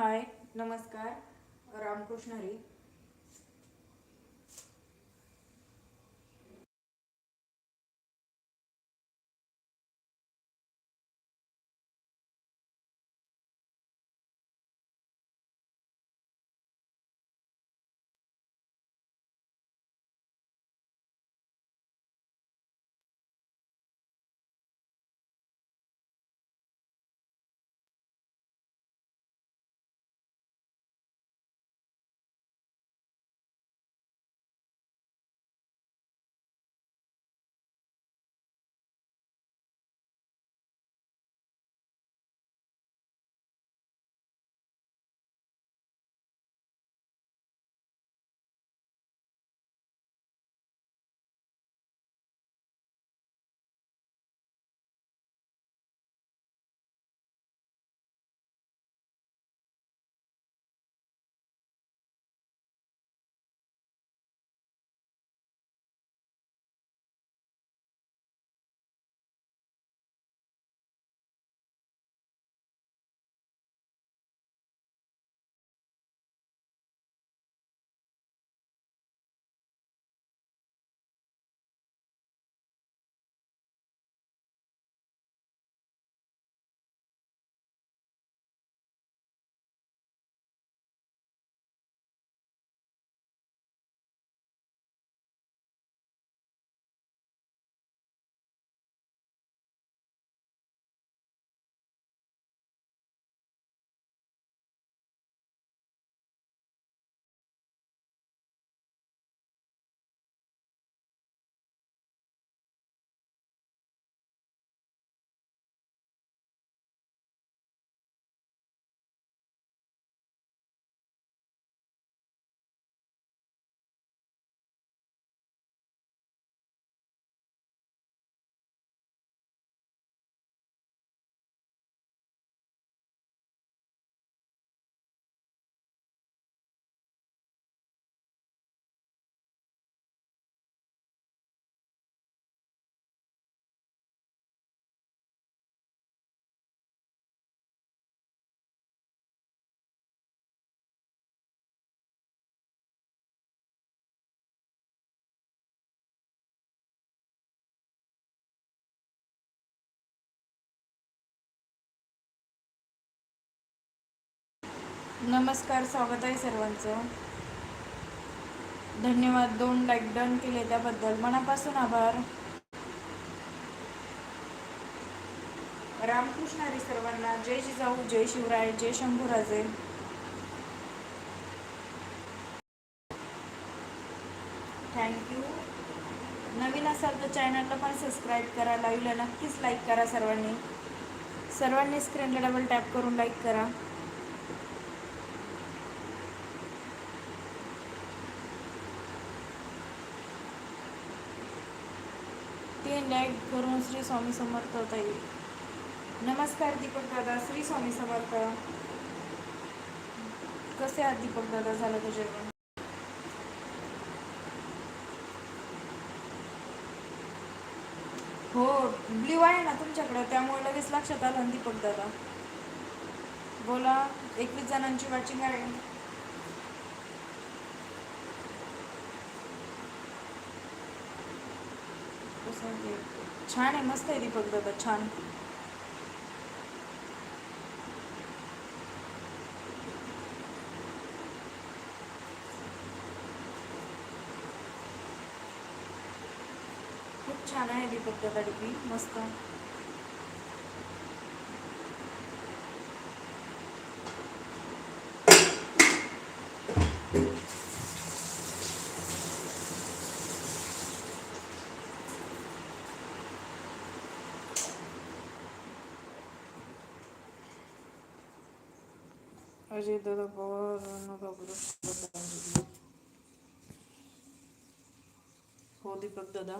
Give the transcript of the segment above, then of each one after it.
हाय नमस्कार. रामकृष्ण हरी. नमस्कार स्वागत आहे सर्वांचं. धन्यवाद दोन लाईक डन केले त्याबद्दल. मनापासून आभार. रामकृष्ण हरी सर्वांना जय जिजाऊ जय शिवराय जय शंभूराजे. थँक्यू नवीन असाल तर चॅनलला पण सबस्क्राईब करा लाईव्हला नक्कीच लाईक करा सर्वांनी. सर्वांनी स्क्रीनला डबल टॅप करून लाईक करा ते लाईक करून श्री स्वामी समर्थ ताई. नमस्कार दीपक दादा श्री स्वामी समर्थ. कसे आहात दीपक दादा झालं का जेवण? हो ब्ल्यू आहे ना तुमच्याकडं त्यामुळे लगेच लक्षात आलं दीपक दादा. बोला एकवीस जणांची वॉचिंग आहे. कसं म्हणजे छान आहे मस्त आहे दीपक दादा छान. खूप छान आहे दीपक दादा डीपी मस्त. अजय दादा पवार नका बरं श्रद्धांजली. हो दीपक दादा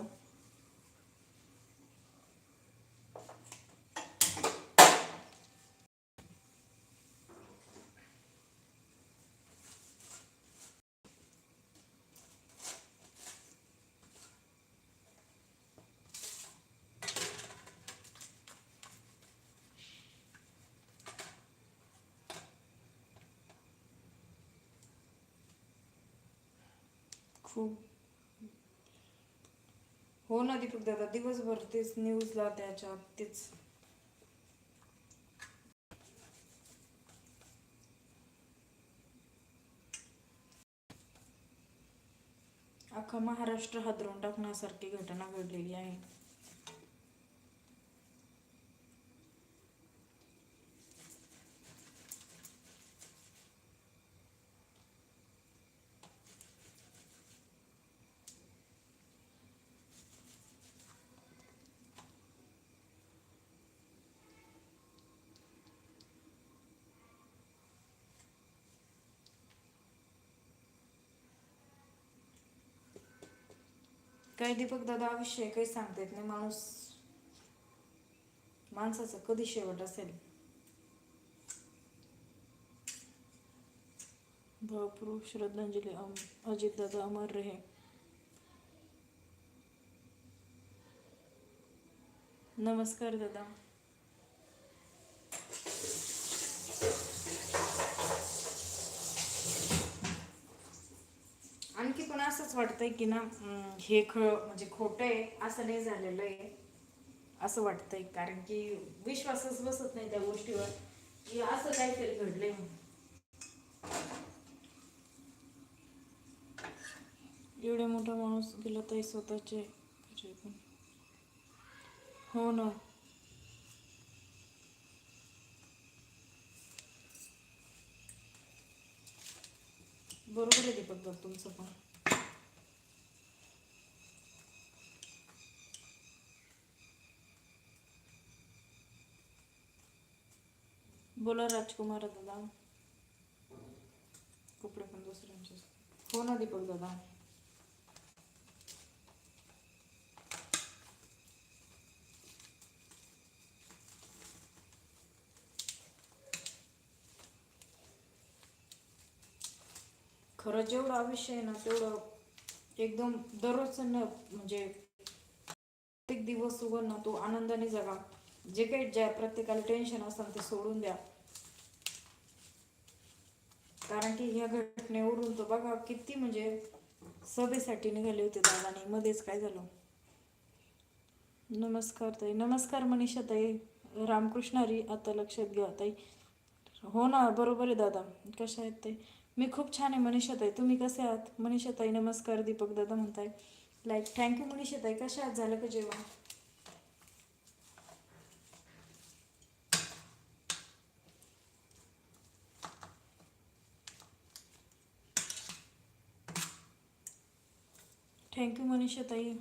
खूप हो ना दीपक दादा दिवसभर तेच न्यूजला त्याच्या तेच. अख्खा महाराष्ट्र हादरून टाकण्यासारखी घटना घडलेली आहे. काही दीपक दादा विषय काही सांगता येत नाही. माणूस माणसाचा कधी शेवट असेल? भावपूर्व श्रद्धांजली अम अजित दादा अमर रहे. नमस्कार दादा आणखी पण असंच वाटतंय की ना हे ख म्हणजे खोटं आहे असं नाही झालेलं आहे असं वाटतंय. कारण की विश्वासच बसत नाही त्या गोष्टीवर की असं काहीतरी घडलंय म्हणून. एवढा मोठा माणूस गेला तरी स्वतःचे पण. हो ना. बरोबर आहे दीपक दादा तुमचं पण. बोला राजकुमार दादा कपडे पण दुसऱ्यांचे हो ना दीपक दादा खरं जेवढं आयुष्य आहे ना तेवढं एकदम दररोज न म्हणजे प्रत्येक दिवस उघड ना तो आनंदाने जगा जे काही ज्या प्रत्येकाला टेन्शन असतं ते सोडून द्या कारण की ह्या घटनेवरून तर बघा किती म्हणजे सभेसाठी निघाले होते दादाने. मध्येच काय झालं? नमस्कार ताई. नमस्कार मनीषा ताई. रामकृष्णारी आता लक्षात घ्या ताई. हो ना बरोबर आहे दादा. कशा आहेत ताई? मी खूप छान आहे मनीषा ताई. तुम्ही कसे आहात? मनीषा ताई नमस्कार. दीपक दादा म्हणताय. लाईक थँक्यू मनीषा ताई. कशा आहात? झालं का जेवण? थँक्यू मनीषा ताई.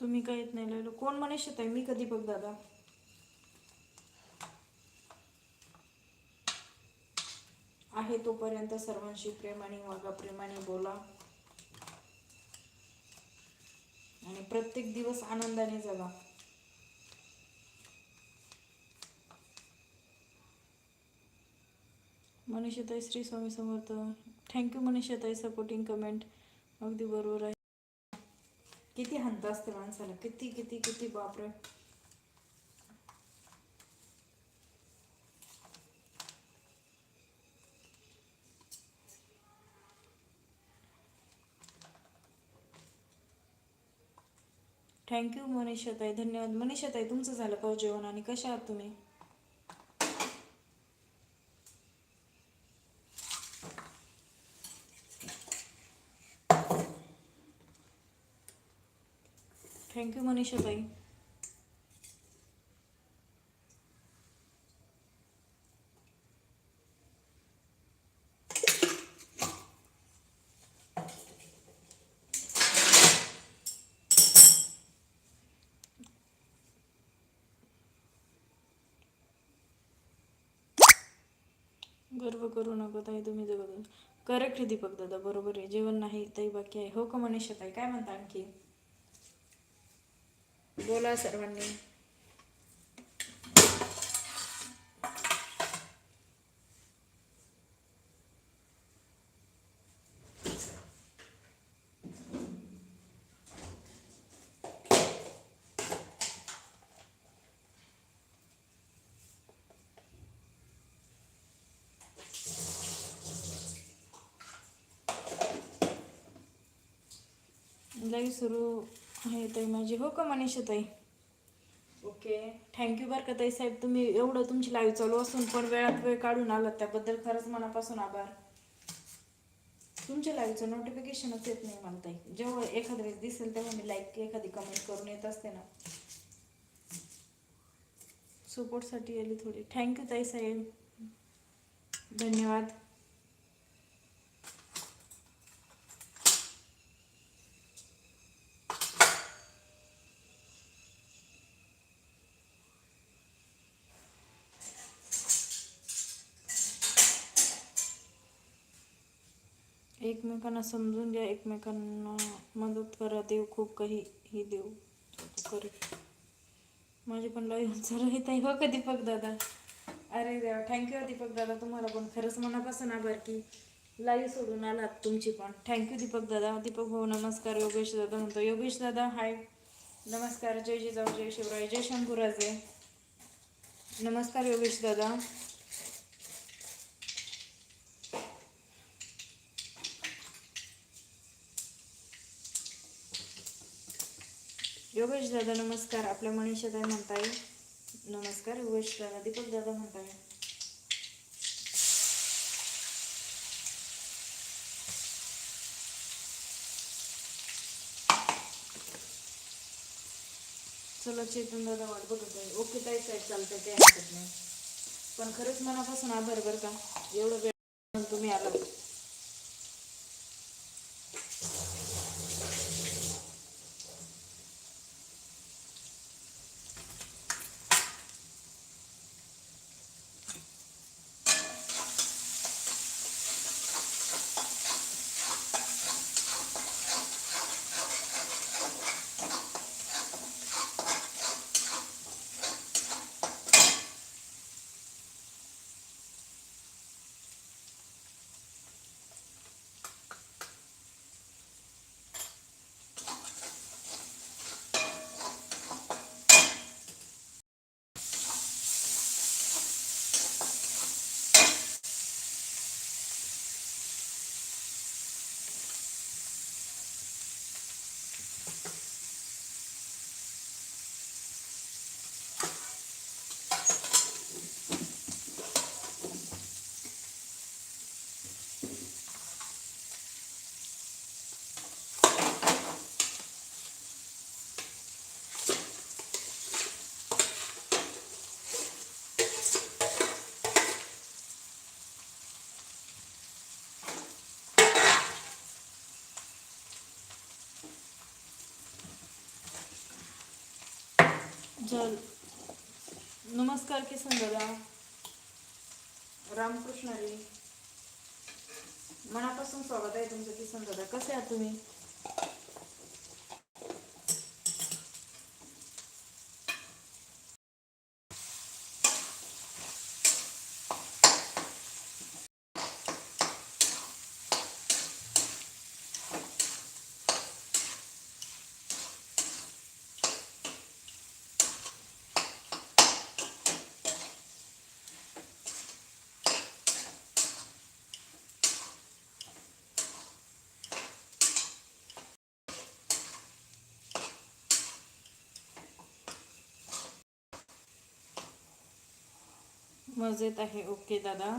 तुम्ही काय येत नाही लिहिलं कोण मनीषा ताई? मी कधी बघ दादा? आहे तोपर्यंत सर्वांशी प्रेमाने वागा प्रेमाने बोला. आणि प्रत्येक दिवस आनंदाने जगा. मनीषाताई श्री स्वामी समर्थ. थँक्यू मनीषाताई सपोर्टिंग कमेंट अगदी बरोबर आहे. किती हंत असते माणसाला. किती किती किती बापरे. थँक्यू मनीषाताई धन्यवाद. मनीषाताई तुमचं झालं का जेवण आणि कशा आहात तुम्ही? थँक्यू मनीषाताई गर्व करू नको ताई तुम्ही जगत करेक्ट दीपक दादा बरोबर आहे. जेवण नाही ताई बाकी आहे. हो का मनीषा ताई? काय म्हणता आणखी? bola sarwan ni. Lagi suruh हे ताई माझी हो का मनीषा ताई? ओके. थँक्यू बरं का ताई साहेब तुम्ही एवढं तुमची लाईव्ह चालू असून पण वेळात वेळ काढून आलात त्याबद्दल खरंच मनापासून आभार. तुमच्या लाईव्हचं नोटिफिकेशनच येत नाही मला ताई. जेव्हा एखाद्या वेळेस दिसेल तेव्हा मी लाईक एखादी कमेंट करून येत असते ना. सपोर्टसाठी आली थोडी. थँक्यू ताई साहेब. धन्यवाद. एकमेकांना समजून घ्या एकमेकांना मदत करा देव खूप काही ही देव करेल. माझे पण लाईव्ह चालू आहे ताई. हो का दीपक दादा? अरे देवा थँक्यू दीपक दादा. तुम्हाला पण खरंच मनापासून आभार की लाईव्ह सोडून आलात तुमची पण. थँक्यू दीपक दादा. दीपक भाऊ नमस्कार. योगेश दादा म्हणतो योगेश दादा हाय नमस्कार. जय जिजाऊ जय शिवराय जय शंभूराजे. नमस्कार योगेश दादा. योगेश दादा नमस्कार. आपल्या मनीषा काय म्हणताय. नमस्कार. योगेश दादा दीपक दादा म्हणताय. चला चेतन दादा वाट बघत आहे. ओके ताई साहेब चालतंय ते हरकत नाही. पण खरंच मनापासून आभार बरं का? एवढं वेळ तुम्ही आला. चल नमस्कार किसन दादा रामकृष्णारी मनापासून स्वागत आहे तुमचं किसन दादा कसे आहात तुम्ही? मजेत आहे ओके दादा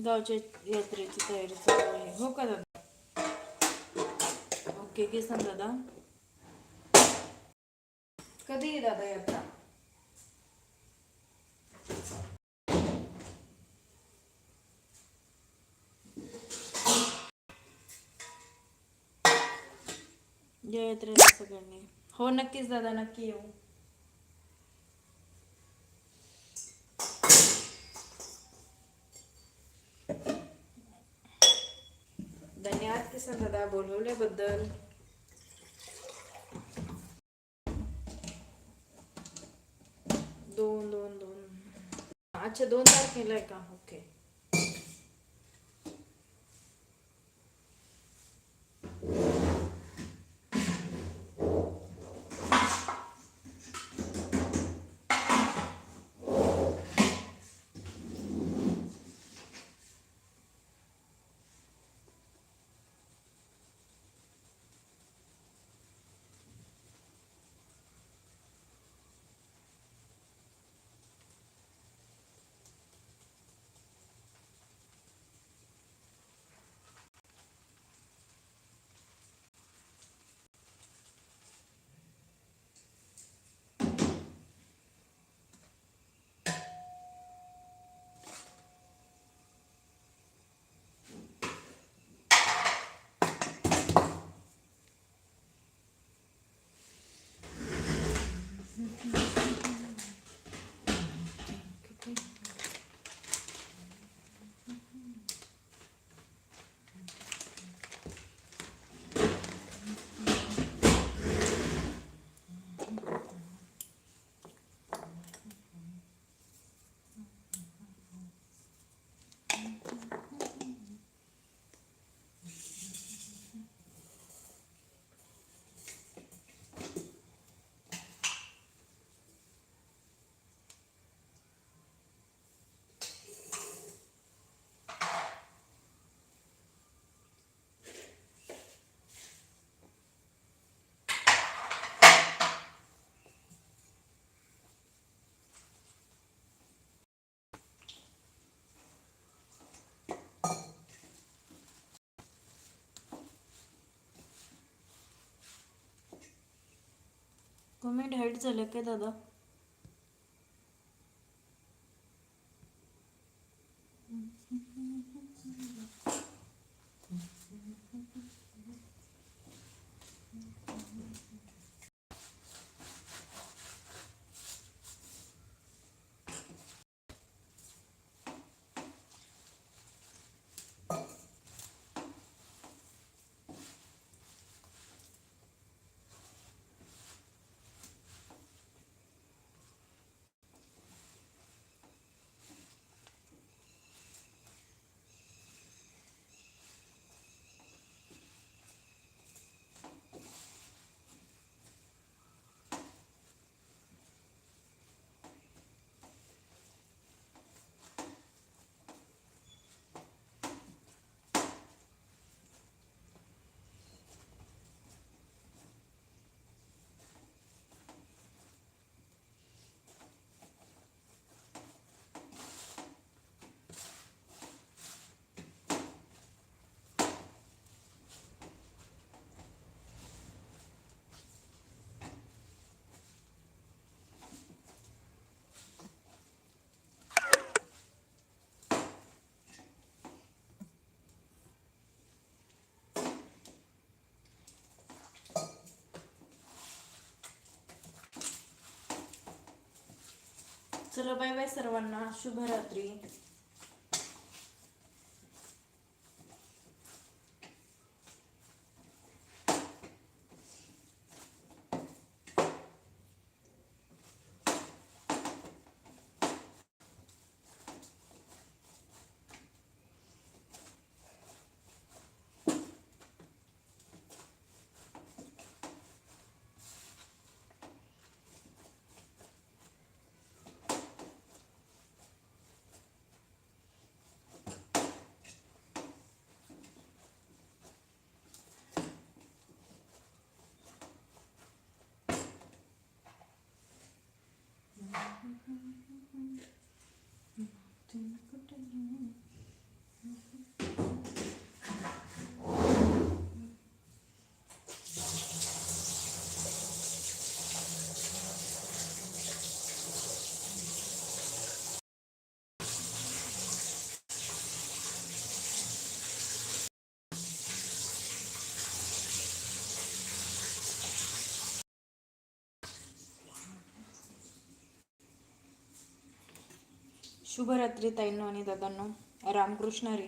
गावच्या यात्रेची तयारी चालू आहे हो का दादा ओके किसन दादा कधी आहे दादा यात्रा या यात्रेला सगळ्यांनी हो नक्कीच दादा नक्की येऊ धन्यवाद किसान दादा बोलवल्याबद्दल. दोन दोन दोन. अच्छा दोन तारखेला आहे का? ओके कमेंट हाईट झालं काय दादा? चला बाय बाय सर्वांना. शुभरात्री. ты никуда не शुभरात्री ताईंनो आणि दादांनो. रामकृष्ण रे